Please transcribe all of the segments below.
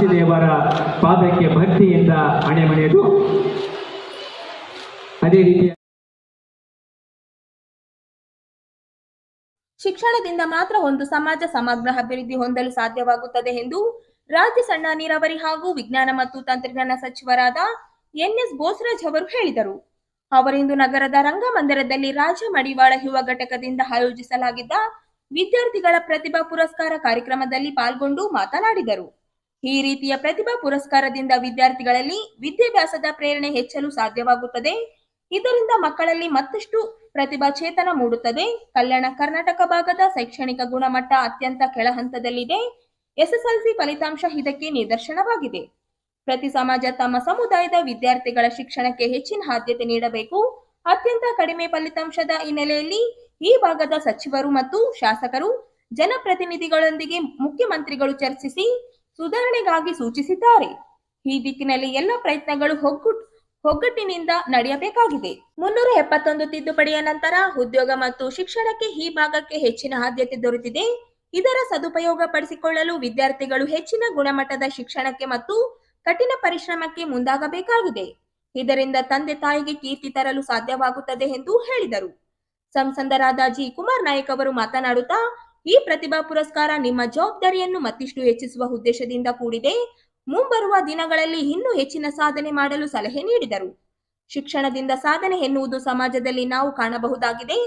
ಸಾಕ್ಷಿದೇವರ ಪಾದಕ್ಕೆ ಭಕ್ತಿಯಿಂದ ಅಣೆಮಣೆದು ಅದೇ ರೀತಿ ಶಿಕ್ಷಣದಿಂದ ಮಾತ್ರ ಒಂದು ಸಮಾಜ ಸಮಗ್ರ ಅಭಿವೃದ್ಧಿ ಹೊಂದಲು ಸಾಧ್ಯವಾಗುತ್ತದೆ ಎಂದು ರಾಜ್ಯ ಸಣ್ಣ ನೀರಾವರಿ ಹಾಗೂ ವಿಜ್ಞಾನ ಮತ್ತು ತಂತ್ರಜ್ಞಾನ ಸಚಿವರಾದ ಎನ್ಎಸ್ ಬೋಸರಾಜ್ ಅವರು ಹೇಳಿದರು. ಅವರಿಂದು ನಗರದ ರಂಗಮಂದಿರದಲ್ಲಿ ರಾಜ್ಯ ಮಡಿವಾಳ ಯುವ ಘಟಕದಿಂದ ಆಯೋಜಿಸಲಾಗಿದ್ದ ವಿದ್ಯಾರ್ಥಿಗಳ ಪ್ರತಿಭಾ ಪುರಸ್ಕಾರ ಕಾರ್ಯಕ್ರಮದಲ್ಲಿ ಪಾಲ್ಗೊಂಡು ಮಾತನಾಡಿದರು. ಈ ರೀತಿಯ ಪ್ರತಿಭಾ ಪುರಸ್ಕಾರದಿಂದ ವಿದ್ಯಾರ್ಥಿಗಳಲ್ಲಿ ವಿದ್ಯಾಭ್ಯಾಸದ ಪ್ರೇರಣೆ ಹೆಚ್ಚಲು ಸಾಧ್ಯವಾಗುತ್ತದೆ. ಇದರಿಂದ ಮಕ್ಕಳಲ್ಲಿ ಮತ್ತಷ್ಟು ಪ್ರತಿಭಾ ಚೇತನ ಮೂಡುತ್ತದೆ. ಕಲ್ಯಾಣ ಕರ್ನಾಟಕ ಭಾಗದ ಶೈಕ್ಷಣಿಕ ಗುಣಮಟ್ಟ ಅತ್ಯಂತ ಕೆಳಹಂತದಲ್ಲಿದೆ ಎಸ್ಎಸ್ಎಲ್ಸಿ ಫಲಿತಾಂಶ ಇದಕ್ಕೆ ನಿದರ್ಶನವಾಗಿದೆ. ಪ್ರತಿ ಸಮಾಜ ತಮ್ಮ ಸಮುದಾಯದ ವಿದ್ಯಾರ್ಥಿಗಳ ಶಿಕ್ಷಣಕ್ಕೆ ಹೆಚ್ಚಿನ ಆದ್ಯತೆ ನೀಡಬೇಕು. ಅತ್ಯಂತ ಕಡಿಮೆ ಫಲಿತಾಂಶದ ಹಿನ್ನೆಲೆಯಲ್ಲಿ ಈ ಭಾಗದ ಸಚಿವರು ಮತ್ತು ಶಾಸಕರು ಜನಪ್ರತಿನಿಧಿಗಳೊಂದಿಗೆ ಮುಖ್ಯಮಂತ್ರಿಗಳು ಚರ್ಚಿಸಿ ಸುಧಾರಣೆಗಾಗಿ ಸೂಚಿಸಿದ್ದಾರೆ. ಈ ದಿಕ್ಕಿನಲ್ಲಿ ಎಲ್ಲ ಪ್ರಯತ್ನಗಳು ಒಗ್ಗೂಟ್ ಒಗ್ಗಟ್ಟಿನಿಂದ ನಡೆಯಬೇಕಾಗಿದೆ. ಮುನ್ನೂರ ಎಪ್ಪತ್ತೊಂದು ತಿದ್ದುಪಡಿಯ ನಂತರ ಉದ್ಯೋಗ ಮತ್ತು ಶಿಕ್ಷಣಕ್ಕೆ ಈ ಭಾಗಕ್ಕೆ ಹೆಚ್ಚಿನ ಆದ್ಯತೆ ದೊರೆತಿದೆ. ಇದರ ಸದುಪಯೋಗ ಪಡಿಸಿಕೊಳ್ಳಲು ವಿದ್ಯಾರ್ಥಿಗಳು ಹೆಚ್ಚಿನ ಗುಣಮಟ್ಟದ ಶಿಕ್ಷಣಕ್ಕೆ ಮತ್ತು ಕಠಿಣ ಪರಿಶ್ರಮಕ್ಕೆ ಮುಂದಾಗಬೇಕಾಗಿದೆ. ಇದರಿಂದ ತಂದೆ ತಾಯಿಗೆ ಕೀರ್ತಿ ತರಲು ಸಾಧ್ಯವಾಗುತ್ತದೆ ಎಂದು ಹೇಳಿದರು. ಸಂಸದರಾದ ಜಿ. ಕುಮಾರ್ ನಾಯಕ್ ಅವರು ಮಾತನಾಡುತ್ತಾ ಈ ಪ್ರತಿಭಾ ಪುರಸ್ಕಾರ ನಿಮ್ಮ ಜವಾಬ್ದಾರಿಯನ್ನು ಮತ್ತಿಷ್ಟು ಹೆಚ್ಚಿಸುವ ಉದ್ದೇಶದಿಂದ ಕೂಡಿದೆ. ಮುಂಬರುವ ದಿನಗಳಲ್ಲಿ ಇನ್ನೂ ಹೆಚ್ಚಿನ ಸಾಧನೆ ಮಾಡಲು ಸಲಹೆ ನೀಡಿದರು. ಶಿಕ್ಷಣದಿಂದ ಸಾಧನೆ ಎನ್ನುವುದು ಸಮಾಜದಲ್ಲಿ ನಾವು ಕಾಣಬಹುದಾಗಿದೆ.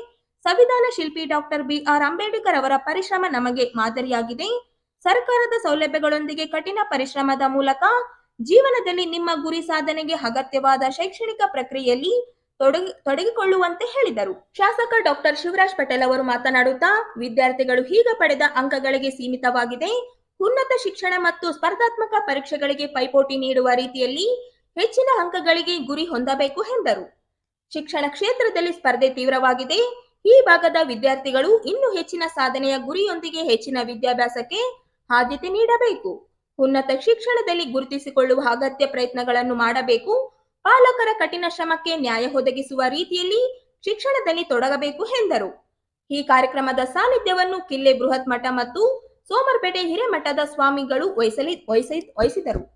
ಸಂವಿಧಾನ ಶಿಲ್ಪಿ ಡಾಕ್ಟರ್ ಬಿ ಆರ್ ಅಂಬೇಡ್ಕರ್ ಅವರ ಪರಿಶ್ರಮ ನಮಗೆ ಮಾದರಿಯಾಗಿದೆ. ಸರ್ಕಾರದ ಸೌಲಭ್ಯಗಳೊಂದಿಗೆ ಕಠಿಣ ಪರಿಶ್ರಮದ ಮೂಲಕ ಜೀವನದಲ್ಲಿ ನಿಮ್ಮ ಗುರಿ ಸಾಧನೆಗೆ ಅಗತ್ಯವಾದ ಶೈಕ್ಷಣಿಕ ಪ್ರಕ್ರಿಯೆಯಲ್ಲಿ ತೊಡಗಿ, ತೊಡಗಿಕೊಳ್ಳುವಂತೆ ಹೇಳಿದರು. ಶಾಸಕ ಡಾಕ್ಟರ್ ಶಿವರಾಜ್ ಪಟೇಲ್ ಅವರು ಮಾತನಾಡುತ್ತಾ, ವಿದ್ಯಾರ್ಥಿಗಳು ಈಗ ಪಡೆದ ಅಂಕಗಳಿಗೆ ಸೀಮಿತವಾಗಿದೆ. ಉನ್ನತ ಶಿಕ್ಷಣ ಮತ್ತು ಸ್ಪರ್ಧಾತ್ಮಕ ಪರೀಕ್ಷೆಗಳಿಗೆ ಪೈಪೋಟಿ ನೀಡುವ ರೀತಿಯಲ್ಲಿ ಹೆಚ್ಚಿನ ಅಂಕಗಳಿಗೆ ಗುರಿ ಹೊಂದಬೇಕು ಎಂದರು. ಶಿಕ್ಷಣ ಕ್ಷೇತ್ರದಲ್ಲಿ ಸ್ಪರ್ಧೆ ತೀವ್ರವಾಗಿದೆ. ಈ ಭಾಗದ ವಿದ್ಯಾರ್ಥಿಗಳು ಇನ್ನೂ ಹೆಚ್ಚಿನ ಸಾಧನೆಯ ಗುರಿಯೊಂದಿಗೆ ಹೆಚ್ಚಿನ ವಿದ್ಯಾಭ್ಯಾಸಕ್ಕೆ ಆದ್ಯತೆ ನೀಡಬೇಕು. ಉನ್ನತ ಶಿಕ್ಷಣದಲ್ಲಿ ಗುರುತಿಸಿಕೊಳ್ಳುವ ಅಗತ್ಯ ಪ್ರಯತ್ನಗಳನ್ನು ಮಾಡಬೇಕು. ಪಾಲಕರ ಕಠಿಣ ಶ್ರಮಕ್ಕೆ ನ್ಯಾಯ ಒದಗಿಸುವ ರೀತಿಯಲ್ಲಿ ಶಿಕ್ಷಣದಲ್ಲಿ ತೊಡಗಬೇಕು ಎಂದರು. ಈ ಕಾರ್ಯಕ್ರಮದ ಸಾನ್ನಿಧ್ಯವನ್ನು ಕಿಲ್ಲೆ ಬೃಹತ್ ಮಠ ಮತ್ತು ಸೋಮರ್ಪೇಟೆ ಹಿರೇಮಠದ ಸ್ವಾಮಿಗಳು ವಹಿಸಲಿ, ವಹಿಸಿ, ವಹಿಸಿದರು.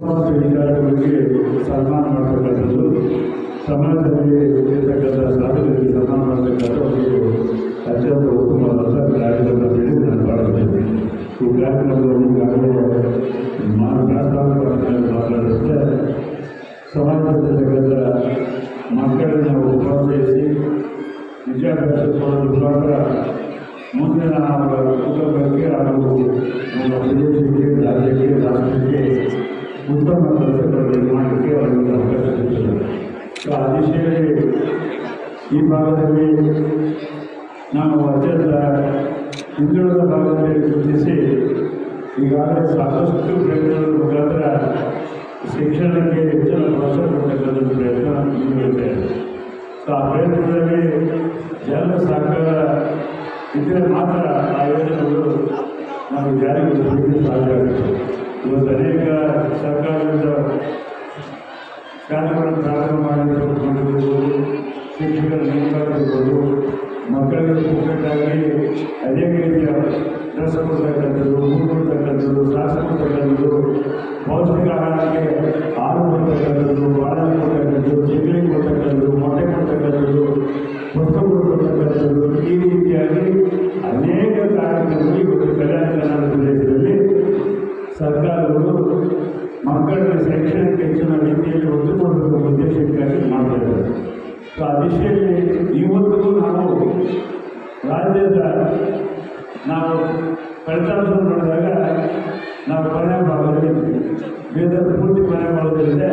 ಸಮಾಜ ಸನ್ಮಾನ ಮಾಡತಕ್ಕಂಥದ್ದು ಸಮಾಜದಲ್ಲಿ ಇರ್ತಕ್ಕಂಥ ಸಾಧನೆಗೆ ಸನ್ಮಾನ ಮಾಡತಕ್ಕಂಥ ಅತ್ಯಂತ ಉತ್ತಮವಾದಂಥ ಕಾರ್ಯಕ್ರಮ ಅಂತೇಳಿ ನಾನು ಭಾವಿಸ್ತೇನೆ ಈ ಕಾರ್ಯಕ್ರಮದಲ್ಲಿ ಈಗಾಗಲೇ ಮಾ- ಮಾತಾಡಿದ್ರೆ ಸಮಾಜದಲ್ಲಿರ್ತಕ್ಕಂಥ ಮಕ್ಕಳನ್ನು ನಾವು ಪ್ರೋತ್ಸಾಹಿಸಿ ವಿದ್ಯಾಭ್ಯಾಸ ಮುಖಾಂತರ ಮುಂದಿನ ಅವರ ಕುಟುಂಬಕ್ಕೆ ಹಾಗೂ ನಮ್ಮ ಪ್ರದೇಶಕ್ಕೆ ರಾಜ್ಯಕ್ಕೆ, ರಾಷ್ಟ್ರಕ್ಕೆ ಉತ್ತಮ ಕೆಲಸಗಳನ್ನು ಮಾಡಲಿಕ್ಕೆ ಅವರಿಗೆ ಅವಕಾಶ ಸಿಗ್ತದೆ ಸೊ ಈ ಭಾಗದಲ್ಲಿ ನಾವು ಅತ್ಯಂತ ಹಿಂದುಳಿದ ಭಾಗದಲ್ಲಿ ಗುರುತಿಸಿ ಈಗಾಗಲೇ ಸಾಕಷ್ಟು ಪ್ರಯತ್ನಗಳ ಮುಖಾಂತರ ಶಿಕ್ಷಣಕ್ಕೆ ಹೆಚ್ಚಿನ ಪ್ರೋತ್ಸಾಹ ಕೊಡ್ತಕ್ಕಂಥ ಪ್ರಯತ್ನ ಮುಂದುವರಿದೆ ಸೊ ಆ ಪ್ರಯತ್ನದಲ್ಲಿ ಜನರ ಸಹಕಾರ ಇದ್ದರೆ ಮಾತ್ರ ಆ ಯೋಜನೆಗಳು ನಾವು ಜಾರಿಗೆ ಸಾಧ್ಯ ಆಗುತ್ತೆ ಇವತ್ತು ಅನೇಕ ಸರ್ಕಾರದಿಂದ ಶಾಲೆಗಳನ್ನು ಪ್ರಾರಂಭ ಮಾಡಿರ್ಬೋದು ಶಿಕ್ಷಕರ ನೇಮಕ ಇರ್ಬೋದು ಮಕ್ಕಳಿಗೆ ಪುಕ್ಕಟ್ಟಾಗಿ ಅನೇಕ ರೀತಿಯ ಕೆಲಸ ಕೊಡ್ತಕ್ಕಂಥದ್ದು ಊರು ಕೊಡ್ತಕ್ಕಂಥದ್ದು ಶಾಸ ಕೊಡ್ತಕ್ಕಂಥದ್ದು, ಪೌಷ್ಟಿಕ ಆಹಾರಕ್ಕೆ ಹಾಲು ಕೊಡ್ತಕ್ಕಂಥದ್ದು, ಬಾಳೆಹಣ್ಣು ಕೊಡ್ತಕ್ಕಂಥದ್ದು ಚಿಕ್ಕಲಿ ಕೊಡ್ತಕ್ಕಂಥದ್ದು, ಮೊಟ್ಟೆ ಕೊಡ್ತಕ್ಕಂಥದ್ದು ಪುಸ್ತಕಗಳು ಕೊಡ್ತಕ್ಕಂಥದ್ದು, ಈ ರೀತಿಯಾಗಿ ಅನೇಕ ಕಾರ್ಯಕ್ರಮಗಳು ಇವತ್ತು ಕಲ್ಯಾಣ ಕರ್ನಾಟಕ ಪ್ರದೇಶದಲ್ಲಿ ಸರ್ಕಾರಗಳು ಮಕ್ಕಳ ಶೈಕ್ಷಣಿಕ ಹೆಚ್ಚಿನ ರೀತಿಯಲ್ಲಿ ಒತ್ತು ಕೊಡಬೇಕು ಉದ್ದೇಶಕ್ಕಾಗಿ ಮಾಡ್ತಾ ಸೊ ಆ ದಿಶೆಯಲ್ಲಿ ಇವತ್ತಿಗೂ ನಾವು ರಾಜ್ಯದ ನಾವು ಫಲಿತಾಂಶ ನೋಡಿದಾಗ ನಾವು ಕೊನೆ ಭಾಗದಲ್ಲಿ ವೇದ ಪೂರ್ತಿ ಕೊನೆ ಭಾಗದಲ್ಲಿದೆ.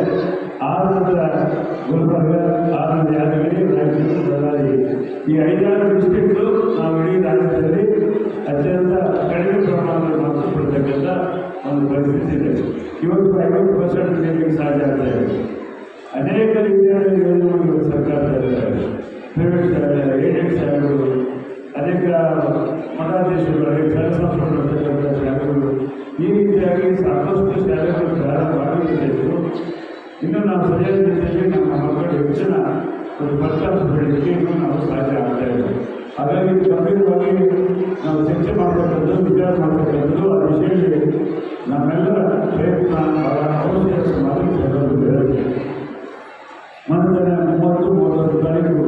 ಆನಂತರ ಗುಲ್ಬರ್ಗ ಆನಂದ ಯಾದಗಿರಿ, ರಾಯಚೂರು, ಬಳ್ಳಾರಿ ಈ ಐದಾರು ಡಿಸ್ಟಿಕ್ಗಳು ನಾವು ಇಡೀ ರಾಜ್ಯದಲ್ಲಿ ಅತ್ಯಂತ ಕಡಿಮೆ ಪ್ರಮಾಣದಲ್ಲಿ ಮಾರ್ಕ್ಸ್ ಕೊಡ್ತಕ್ಕಂಥ ಒಂದು ಪರಿಸ್ಥಿತಿ ಇವತ್ತು ಐವತ್ತು ಪರ್ಸೆಂಟ್ ನೀಡಲಿಕ್ಕೆ ಸಾಧ್ಯ ಆಗ್ತಾ ಇದೆ. ಅನೇಕ ರೀತಿಯ ಯೋಜನೆಗಳು ಸರ್ಕಾರ ಪ್ರೈವೇಟ್ ಏಜೆಂಟ್ ಶಾಲೆಗಳು, ಅನೇಕ ಮಠಾಧೀಶರುಗಳು ಅನೇಕ ಸಂಸ್ಥೆ ಮಾಡ್ತಕ್ಕಂಥ ಶಾಲೆಗಳು, ಈ ರೀತಿಯಾಗಿ ಸಾಕಷ್ಟು ಶಾಲೆಗಳು ಪ್ರಾರಂಭ ಇತ್ತು ಇನ್ನು ನಾವು ಸರಿಯಾದ ರೀತಿಯಲ್ಲಿ ನಮ್ಮ ಮಕ್ಕಳು ಹೆಚ್ಚಿನ ಒಂದು ಫಲಿತಾಂಶ ಬೆಳೆಯಲಿಕ್ಕೆ ಇನ್ನೂ ನಾವು ಸಾಧ್ಯ ಆಗ್ತಾ ಇದೆ. ಹಾಗಾಗಿ ಗಂಭೀರವಾಗಿ ನಾವು ಚರ್ಚೆ ಮಾಡ್ತಕ್ಕಂಥದ್ದು ವಿಚಾರ ಮಾಡ್ತಕ್ಕಂಥದ್ದು ಆ ವಿಷಯದಲ್ಲಿ ನಮ್ಮೆಲ್ಲರ ಪ್ರಯತ್ನ, ಬಹಳ ಅವಶ್ಯಕ ಎಲ್ಲರೂ ಹೇಳಬೇಕು ಮನೆ ಮೂವತ್ತು, ಮೂವತ್ತೊಂದು ತಾರೀಕು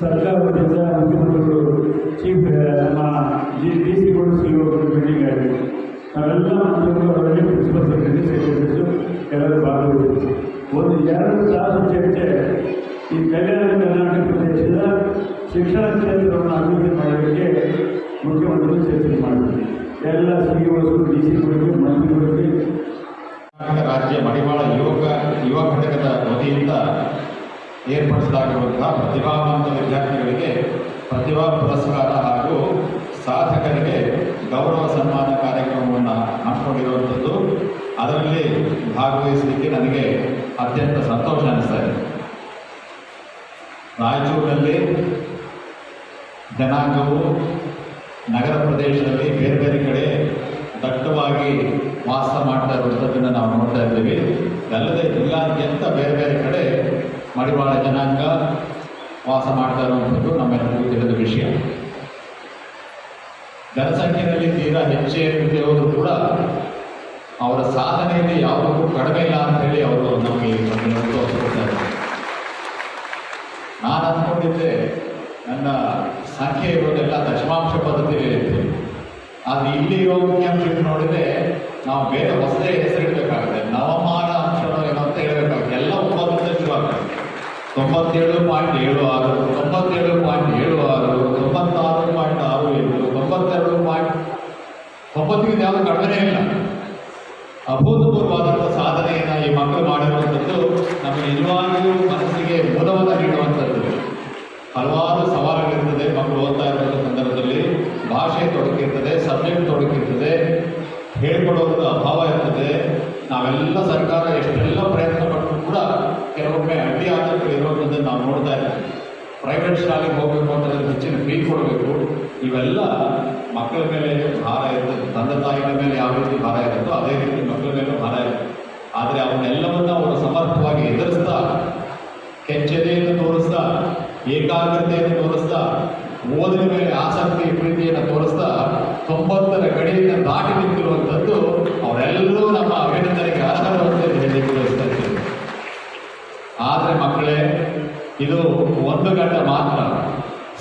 ಸರ್ಕಾರದಿಂದ ಮುಖ್ಯಮಂತ್ರಿಗಳು ಚೀಫ್ ನಮ್ಮ ಜಿ, ಡಿ ಸಿಗಳು ಸಿ ಮೀಟಿಂಗ್ ಆಗಿದೆ ನಾವೆಲ್ಲ ಮಂತ್ರಿಗಳು ಅವರಲ್ಲಿ ಪ್ರಿನ್ಸಿಪಲ್ ಸೆಕ್ರೆಟರಿ ಸೆಕ್ರೆಟರಿಸು ಎಲ್ಲರೂ ಭಾಗವಹಿಸಿದ್ರು ಒಂದು ಎರಡು ತಾಸು ಚರ್ಚೆ ಏರ್ಪಡಿಸಲಾಗಿರುವಂತಹ ಪ್ರತಿಭಾವಂತ ವಿದ್ಯಾರ್ಥಿಗಳಿಗೆ ಪ್ರತಿಭಾ ಪುರಸ್ಕಾರ ಹಾಗೂ ಸಾಧಕರಿಗೆ ಗೌರವ ಸನ್ಮಾನ ಕಾರ್ಯಕ್ರಮವನ್ನು ಹಮ್ಮಿಕೊಂಡಿರುವಂಥದ್ದು. ಅದರಲ್ಲಿ ಭಾಗವಹಿಸಲಿಕ್ಕೆ ನನಗೆ ಅತ್ಯಂತ ಸಂತೋಷ ಅನಿಸ್ತಾ ಇದೆ. ರಾಯಚೂರಿನಲ್ಲಿ ಜನಾಂಗವು ನಗರ ಪ್ರದೇಶದಲ್ಲಿ ಬೇರೆ ಬೇರೆ ಕಡೆ ದಟ್ಟವಾಗಿ ವಾಸ ಮಾಡ್ತಾ ಇರುವಂಥದ್ದನ್ನು ನಾವು ನೋಡ್ತಾ ಇದ್ದೀವಿ. ಅಲ್ಲದೆ ಜಿಲ್ಲಾದ್ಯಂತ ಬೇರೆ ಬೇರೆ ಕಡೆ ಮಡಿವಾಳ ಜನಾಂಗ ವಾಸ ಮಾಡ್ತಾ ಇರುವಂಥದ್ದು ನಮ್ಮೆಲ್ಲರಿಗೂ ತಿಳಿದ ವಿಷಯ. ಜನಸಂಖ್ಯೆಯಲ್ಲಿ ತೀರಾ ಹೆಚ್ಚೇ ಇರುವುದು ಕೂಡ ಅವರ ಸಾಧನೆಯಲ್ಲಿ ಯಾವುದಕ್ಕೂ ಕಡಿಮೆ ಇಲ್ಲ ಅಂತ ಹೇಳಿ ಅವರು ನಮಗೆ ತೋರಿಸ್ಕೊಡ್ತಾರೆ. ನಾನು ಅಂದ್ಕೊಂಡಿದ್ದೆ, ನನ್ನ ಸಂಖ್ಯೆ ಇರೋದೆಲ್ಲ ದಶಮಾಂಶ ಪದ್ಧತಿಯಲ್ಲಿ ಇರುತ್ತೆ ಆದರೆ ಇಲ್ಲಿ ಇರೋ ಮುಖ್ಯಾಂಶ ನೋಡಿದ್ರೆ ನಾವು ಬೇರೆ ಹೊಸದೇ ಹೆಸರಿಡಬೇಕಾಗುತ್ತೆ. ನವಮಾನ ಅಂಶನೋ ಏನೋ ಅಂತ ಹೇಳಬೇಕಾಗುತ್ತೆ ಎಲ್ಲ ಒಂಬತ್ತರಿಂದ ಶುರುವಾಗುತ್ತೆ ತೊಂಬತ್ತೇಳು ಪಾಯಿಂಟ್ ಏಳು ಆರು, ತೊಂಬತ್ತೇಳು ಪಾಯಿಂಟ್ ಏಳು ಆರು, ತೊಂಬತ್ತಾರು ಪಾಯಿಂಟ್ ಆರು ಏಳು ತೊಂಬತ್ತೆರಡು ಪಾಯಿಂಟ್ ತೊಂಬತ್ತಿಗೆ ಯಾವುದು ಕಡಿಮೆ ಇಲ್ಲ. ಅಭೂತಪೂರ್ವವಾದಂಥ ಸಾಧನೆಯನ್ನು ಶಾಲೆಗೆ ಹೋಗಬೇಕು ಅದಕ್ಕೆ ಹೆಚ್ಚಿನ ಫ್ರೀ ಕೊಡಬೇಕು. ಇವೆಲ್ಲ ಮಕ್ಕಳ ಮೇಲೆ ಭಾರ ಇರುತ್ತೆ. ತಂದೆ ತಾಯಿಗಳ ಮೇಲೆ ಯಾವ ರೀತಿ ಭಾರ ಇರುತ್ತೋ ಅದೇ ರೀತಿ ಮಕ್ಕಳ ಮೇಲೆ ಭಾರ ಇರುತ್ತೆ. ಆದರೆ ಅವನ್ನೆಲ್ಲವನ್ನ ಅವರು ಸಮರ್ಥವಾಗಿ ಎದುರಿಸ್ತಾ ಕೆಚ್ಚದೆಯನ್ನು ತೋರಿಸ್ತಾ ಏಕಾಗ್ರತೆಯನ್ನು ತೋರಿಸ್ತಾ ಓದಿನ ಮೇಲೆ ಆಸಕ್ತಿ, ಪ್ರೀತಿಯನ್ನು ತೋರಿಸ್ತಾ, ತೊಂಬತ್ತರ ಗಡಿಯಿಂದ ದಾಟಿ ನಿಂತಿರುವಂಥದ್ದು ಅವರೆಲ್ಲರೂ ನಮ್ಮ ಅಭಿನಂದನೆಗೆ ಅರ್ಹರು ಅಂತ ಆದರೆ ಮಕ್ಕಳೇ ಇದು ಒಂದು ಗಂಟೆ ಮಾತ್ರ.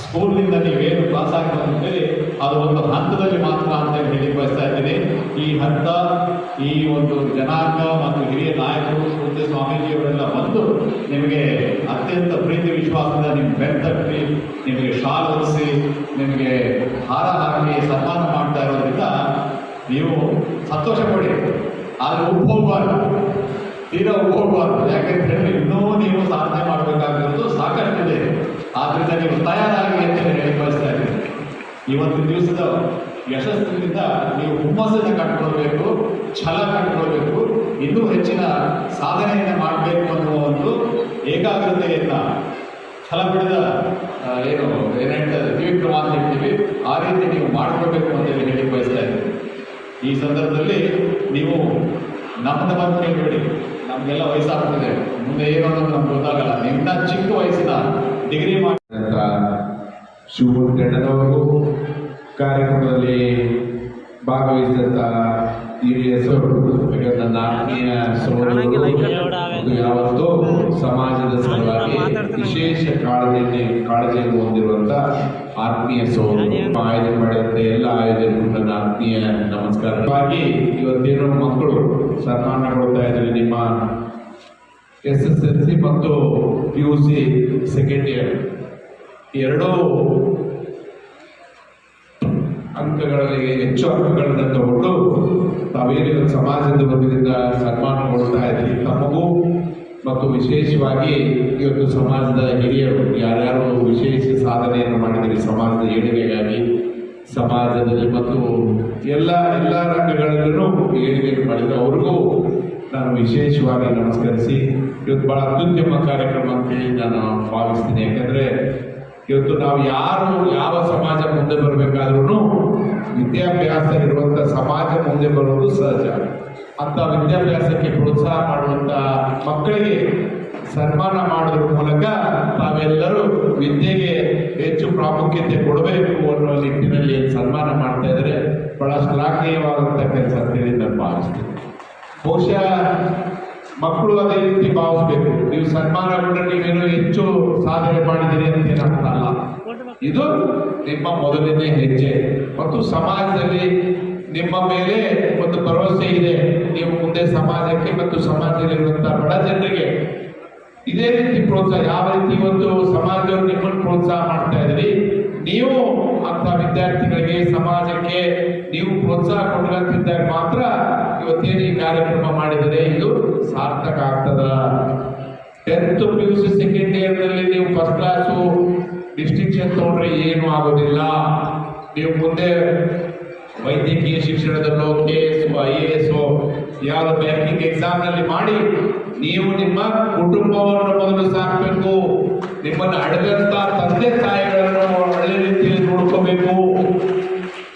ಸ್ಕೂಲ್ನಿಂದ ನೀವೇನು ಪಾಸ್ ಹೇಳಿ ಅದು ಒಂದು ಹಂತದಲ್ಲಿ ಮಾತ್ರ ಅಂತ ಹೇಳಿ ಬಯಸ್ತಾ ಇದ್ದೀನಿ. ಈ ಹಂತ, ಈ ಒಂದು ಜನಾಂಗ ಮತ್ತು ಹಿರಿಯ ನಾಯಕರು ಪೂಜ್ಯ ಸ್ವಾಮೀಜಿಯವರೆಲ್ಲ ಬಂದು ನಿಮಗೆ ಅತ್ಯಂತ ಪ್ರೀತಿ ವಿಶ್ವಾಸದಿಂದ ನಿಮ್ಮ ಬೆಂತಟ್ಟಿ ನಿಮಗೆ ಶಾಲ್ ಹೊರಿಸಿ ನಿಮಗೆ ಹಾರ ಹಾಕಿ ಸನ್ಮಾನ ಮಾಡ್ತಾ ಇರೋದ್ರಿಂದ ನೀವು ಸಂತೋಷ ಪಡಿ. ಆದರೆ ಉಪ್ಪು ಹೋಗಬಾರ್ದು. ತೀರಾ ಉಪ್ಪು ಹೋಗಬಾರ್ದು. ಯಾಕೆಂದ್ರೆ ಇನ್ನೂ ನೀವು ಸಾಧನೆ ಸಾಕಷ್ಟಿದೆ ಆದ್ರಿಂದ ನೀವು ತಯಾರಾಗಿ ಅಂತ ಹೇಳಿ ಬಯಸ್ತಾ ಇದ್ದೀನಿ. ಇವತ್ತು ದಿವಸದ ಯಶಸ್ಸಿನಿಂದ ನೀವು ಹುಮ್ಮಸ್ಸನ್ನು ಕಂಡುಕೊಳ್ಬೇಕು ಛಲ ಕಂಡುಕೊಳ್ಬೇಕು ಇನ್ನೂ ಹೆಚ್ಚಿನ ಸಾಧನೆಯನ್ನು ಮಾಡಬೇಕು ಅನ್ನುವ ಒಂದು ಏಕಾಗ್ರತೆಯನ್ನು ಛಲ ಬಿಡದ ಏನು ಹೇಳ್ತಾರೆ ತ್ರಿವಿಕ್ರಮ ಅಂತ ಹೇಳ್ತೀವಿ, ಆ ರೀತಿ ನೀವು ಮಾಡ್ಕೊಳ್ಬೇಕು ಅಂತ ಹೇಳಿ ಹೇಳಿ ಬಯಸ್ತಾ ಇದ್ದೀನಿ. ಈ ಸಂದರ್ಭದಲ್ಲಿ ನೀವು ನಮ್ಮ ಬಂದು ಕೇಳಬೇಡಿ ನಮಗೆಲ್ಲ ವಯಸ್ಸಾಗ್ತಿದೆ. ಮುಂದೆ ಏನು ಅನ್ನೋದು ನಮ್ಗೆ ಗೊತ್ತಾಗಲ್ಲ. ನಿನ್ನ ಚಿಕ್ಕ ವಯಸ್ಸಿನ ಡಿಗ್ರಿ ಮಾಡಿದಂತ ಶಿವಮೂರ್ತಿಯಣ್ಣನವರು ಕಾರ್ಯಕ್ರಮದಲ್ಲಿ ಭಾಗವಹಿಸಿದಂಥ ನನ್ನ ಆತ್ಮೀಯ ಸೋದರರು ಯಾವತ್ತೂ ಸಮಾಜದ ಸಲುವಾಗಿ ವಿಶೇಷ ಕಾಳಜಿ ಕಾಳಜಿಯನ್ನು ಹೊಂದಿರುವಂಥ ಆತ್ಮೀಯ ಸೋದರರು ಆಯೋಜನೆ ಮಾಡಿದಂಥ ಎಲ್ಲ ಆಯೋಜಕರು ನನ್ನ ಆತ್ಮೀಯ ನಮಸ್ಕಾರವಾಗಿ ಇವತ್ತೇನೋ ಮಕ್ಕಳು ಸನ್ಮಾನಗೊಳ್ತಾ ಇದ್ದೀವಿ ನಿಮ್ಮ ಎಸ್ ಎಸ್ ಎಲ್ ಸಿ ಮತ್ತು P U C second year. ಎರಡೂ ಅಂಕಗಳಲ್ಲಿ, ಹೆಚ್ಚು ಅಂಕಗಳನ್ನು ತಗೊಂಡು ತಾವೇನು ಸಮಾಜದ ವತಿಯಿಂದ ಸನ್ಮಾನಗೊಳ್ತಾ ಇದ್ದೀವಿ ತಮಗೂ ಮತ್ತು ವಿಶೇಷವಾಗಿ ಇವತ್ತು ಸಮಾಜದ ಹಿರಿಯರು, ಯಾರ್ಯಾರು ವಿಶೇಷ ಸಾಧನೆಯನ್ನು ಮಾಡಿದ್ದೀರಿ ಸಮಾಜದ ಏಳಿಗೆಗಾಗಿ? ಸಮಾಜದಲ್ಲಿ ಮತ್ತು ಎಲ್ಲ ಎಲ್ಲ ರಂಗಗಳಲ್ಲೂ ಏಳಿಗೆ ಮಾಡಿದ ಅವ್ರಿಗೂ ನಾನು ವಿಶೇಷವಾಗಿ ನಮಸ್ಕರಿಸಿ, ಇವತ್ತು ಬಹಳ ಅತ್ಯುತ್ತಮ ಕಾರ್ಯಕ್ರಮ ಅಂತೇಳಿ ನಾನು ಭಾವಿಸ್ತೀನಿ. ಯಾಕಂದ್ರೆ ಇವತ್ತು ನಾವು ಯಾರು ಯಾವ ಸಮಾಜ ಮುಂದೆ ಬರಬೇಕಾದ್ರೂ ವಿದ್ಯಾಭ್ಯಾಸ ಇರುವಂತ ಸಮಾಜ ಮುಂದೆ ಬರೋದು ಸಹಜ. ಅಂತ ವಿದ್ಯಾಭ್ಯಾಸಕ್ಕೆ ಪ್ರೋತ್ಸಾಹ ಮಾಡುವಂತ ಮಕ್ಕಳಿಗೆ ಸನ್ಮಾನ ಮಾಡುವ ಮೂಲಕ ತಾವೆಲ್ಲರೂ ವಿದ್ಯೆಗೆ ಹೆಚ್ಚು ಪ್ರಾಮುಖ್ಯತೆ ಕೊಡಬೇಕು ಅನ್ನುವ ನಿಟ್ಟಿನಲ್ಲಿ ಸನ್ಮಾನ ಮಾಡ್ತಾ ಇದ್ದಾರೆ, ಬಹಳ ಶ್ಲಾಘನೀಯವಾದಂಥ ಕೆಲಸ ಅಂತೇಳಿ ನಾನು ಭಾವಿಸ್ತೀನಿ. ಬಹುಶಃ ಮಕ್ಕಳು ಅದೇ ರೀತಿ ಭಾವಿಸ್ಬೇಕು. ನೀವು ಸನ್ಮಾನ ಕೂಡ ನೀವೇನು ಹೆಚ್ಚು ಸಾಧನೆ ಮಾಡಿದ್ದೀರಿ ಅಂತ ಏನಂತಲ್ಲ ಇದು ನಿಮ್ಮ ಮೊದಲನೇ ಹೆಜ್ಜೆ. ಮತ್ತು ಸಮಾಜದಲ್ಲಿ ನಿಮ್ಮ ಮೇಲೆ ಒಂದು ಭರವಸೆ ಇದೆ. ನೀವು ಮುಂದೆ ಸಮಾಜಕ್ಕೆ ಮತ್ತು ಸಮಾಜದಲ್ಲಿರುವಂತಹ ಬಡ ಜನರಿಗೆ ಇದೇ ರೀತಿ ಪ್ರೋತ್ಸಾಹ, ಯಾವ ರೀತಿ ಇವತ್ತು ಸಮಾಜದವರು ನಿಮ್ಮನ್ನು ಪ್ರೋತ್ಸಾಹ ಮಾಡ್ತಾ ಇದ್ರಿ ನೀವು ಅಂತ ವಿದ್ಯಾರ್ಥಿಗಳಿಗೆ, ಸಮಾಜಕ್ಕೆ ನೀವು ಪ್ರೋತ್ಸಾಹ ಕೊಡುವಂತಿದ್ದಾಗ ಮಾತ್ರ ಇವತ್ತೇನು ಈ ಕಾರ್ಯಕ್ರಮ ಮಾಡಿದರೆ ಇದು ಸಾರ್ಥಕ ಆಗ್ತದ. Tenth P U C second ಇಯರ್ನಲ್ಲಿ ನೀವು ಫಸ್ಟ್ ಕ್ಲಾಸು ಡಿಸ್ಟಿಂಕ್ಷನ್ ತಗೊಂಡ್ರೆ ಏನು ಆಗೋದಿಲ್ಲ. ನೀವು ಮುಂದೆ ವೈದ್ಯಕೀಯ ಶಿಕ್ಷಣದಲ್ಲೋ K S I A S ಯಾವ ಬ್ಯಾಂಕಿಂಗ್ ಎಕ್ಸಾಮ್ನಲ್ಲಿ ಮಾಡಿ ನೀವು ನಿಮ್ಮ ಕುಟುಂಬವನ್ನು ಮೊದಲು ಸಾಕಬೇಕು, ನಿಮ್ಮನ್ನು ಅಡಗಂತ ತಂದೆ ತಾಯಿಗಳನ್ನು ಒಳ್ಳೆ ರೀತಿಯಲ್ಲಿ ನೋಡ್ಕೋಬೇಕು.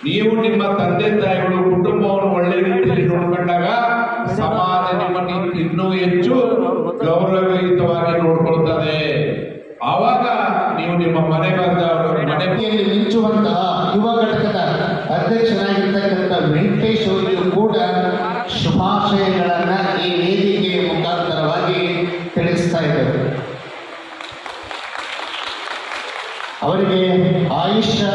ನೀವು ನಿಮ್ಮ ತಂದೆ ತಾಯಿಗಳು ಕುಟುಂಬವನ್ನು ಒಳ್ಳೆ ರೀತಿಯಲ್ಲಿ ನೋಡ್ಕೊಂಡಾಗ ಸಮಾಜ ನಿಮ್ಮನ್ನು ಇನ್ನೂ ಹೆಚ್ಚು ಗೌರವಯುತವಾಗಿ ನೋಡ್ಕೊಳ್ತದೆ. ಆವಾಗ ನೀವು ನಿಮ್ಮ ಮನೆ ಬಂದ ಮನೆ ಮನೆಯಲ್ಲಿ ಮಿಂಚುವಂತಹ ಯುವ ಘಟಕದ ಅಧ್ಯಕ್ಷರಾಗಿರ್ತಕ್ಕಂಥ ವೆಂಕಟೇಶ್ ಕೂಡ ಶುಭಾಶಯಗಳನ್ನ ಈ ವೇದಿಕೆಯ ಮುಖಾಂತರವಾಗಿ ತಿಳಿಸ್ತಾ ಇದ್ದಾರೆ. ಅವರಿಗೆ ಆಯುಷ್ಯ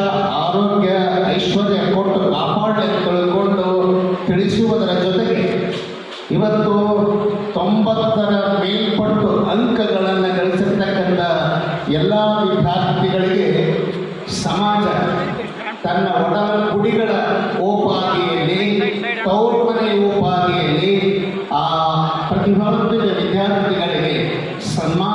सन्मान